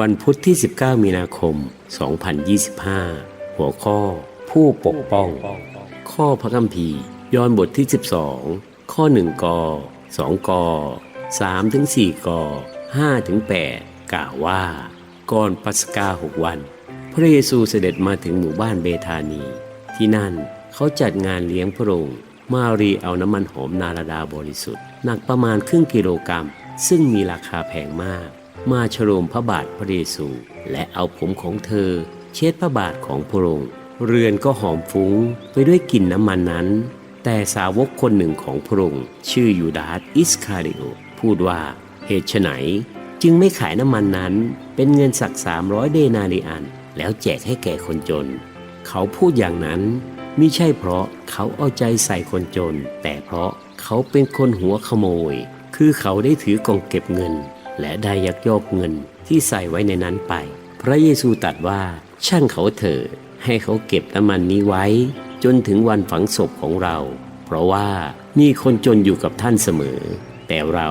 วันพุธที่ 19 มีนาคม 2025 หัวข้อ ผู้ปกป้อง ข้อพระคัมภีร์ย้อนบทที่ 12 ข้อ 1ก2ก3ถึง4ก5ถึง8กล่าวว่า ก่อนปัสกาหกวัน พระเยซูเสด็จมาถึงหมู่บ้านเบธานี ที่นั่นเขาจัดงานเลี้ยงพระองค์มารีเอาน้ำมันหอมนาราดาบริสุทธิ์ หนักประมาณครึ่งกิโลกรัม ซึ่งมีราคาแพงมาก มาฉโลมพระบาทพระเยซู และเอาผมของเธอ เช็ดพระบาทของพระองค์ เรือนก็หอมฟุ้งไปด้วยกลิ่นน้ำมันนั้น แต่สาวกคนหนึ่งของพระองค์ชื่อยูดาสอิสคาริโอพูดว่าเหตุไฉนจึงไม่ขายน้ำมันนั้นเป็นเงินสักสามร้อยเดนาริอัน แล้วแจกให้แก่คนจน เขาพูดอย่างนั้นมิใช่เพราะเขาเอาใจใส่คนจน แต่เพราะเขาเป็นคนหัวขโมย คือเขาได้ถือกล่องเก็บเงิน และได้ยักยอกเงินที่ใส่ไว้ในนั้นไป พระเยซูตรัสว่าช่างเขาเถิดให้เขาเก็บน้ำมันนี้ไว้ จนถึงวันฝังศพของเรา เพราะว่ามีคนจนอยู่กับท่านเสมอ แต่เรา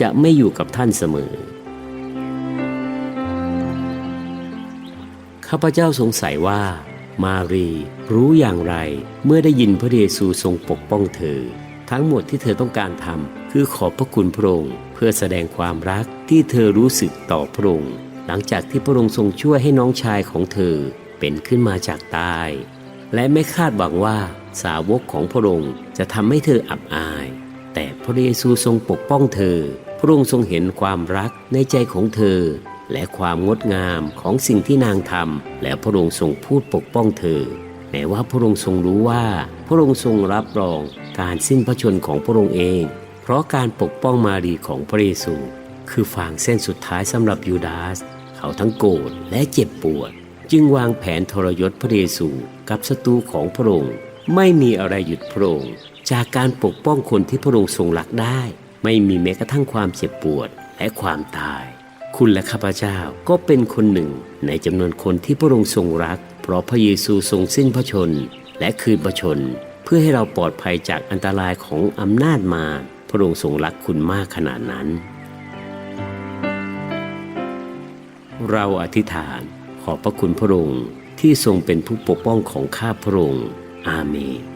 จะไม่อยู่กับท่านเสมอ ข้าพเจ้าสงสัยว่า มารีรู้อย่างไรเมื่อได้ยินพระเยซูทรงปกป้องเธอ ทั้งหมดที่เธอต้องการทำ คือขอบพระคุณพระองค์เพื่อแสดงความรักที่เธอรู้สึกต่อพระองค์หลังจากที่พระองค์ทรงช่วยให้น้องชายของเธอเป็นขึ้นมาจากตาย และไม่คาดหวังว่าสาวกของพระองค์จะทำให้เธออับอาย แต่พระเยซูทรงปกป้องเธอ พระองค์ทรงเห็นความรักในใจของเธอ และความงดงามของสิ่งที่นางทำและพระองค์ทรงพูดปกป้องเธอ แม้ว่าพระองค์ทรงรู้ว่า พระองค์ทรงรับรองการสิ้นพระชนของพระองค์เอง เพราะการปกป้องมารีของพระเยซู คือฟางเส้นสุดท้ายสำหรับยูดาส เขาทั้งโกรธและเจ็บปวด จึงวางแผนทรยศพระเยซูกับศัตรูของพระองค์ไม่มีอะไรหยุดพระองค์จากการปกป้องคนที่พระองค์ทรงรักได้ ไม่มีแม้กระทั่งความเจ็บปวดและความตาย คุณและข้าพเจ้าก็เป็นคนหนึ่งในจำนวนคนที่พระองค์ทรงรัก เพราะพระเยซูทรงสิ้นพระชน และคืนพระชน เพื่อให้เราปลอดภัยจากอันตรายของอำนาจมาร ระองค์ทรงรักคุณมากขนาดนั้น เราอธิษฐานขอบพระคุณพระองค์ที่ทรงเป็นผู้ปกป้องของข้าพระองค์ อาเมน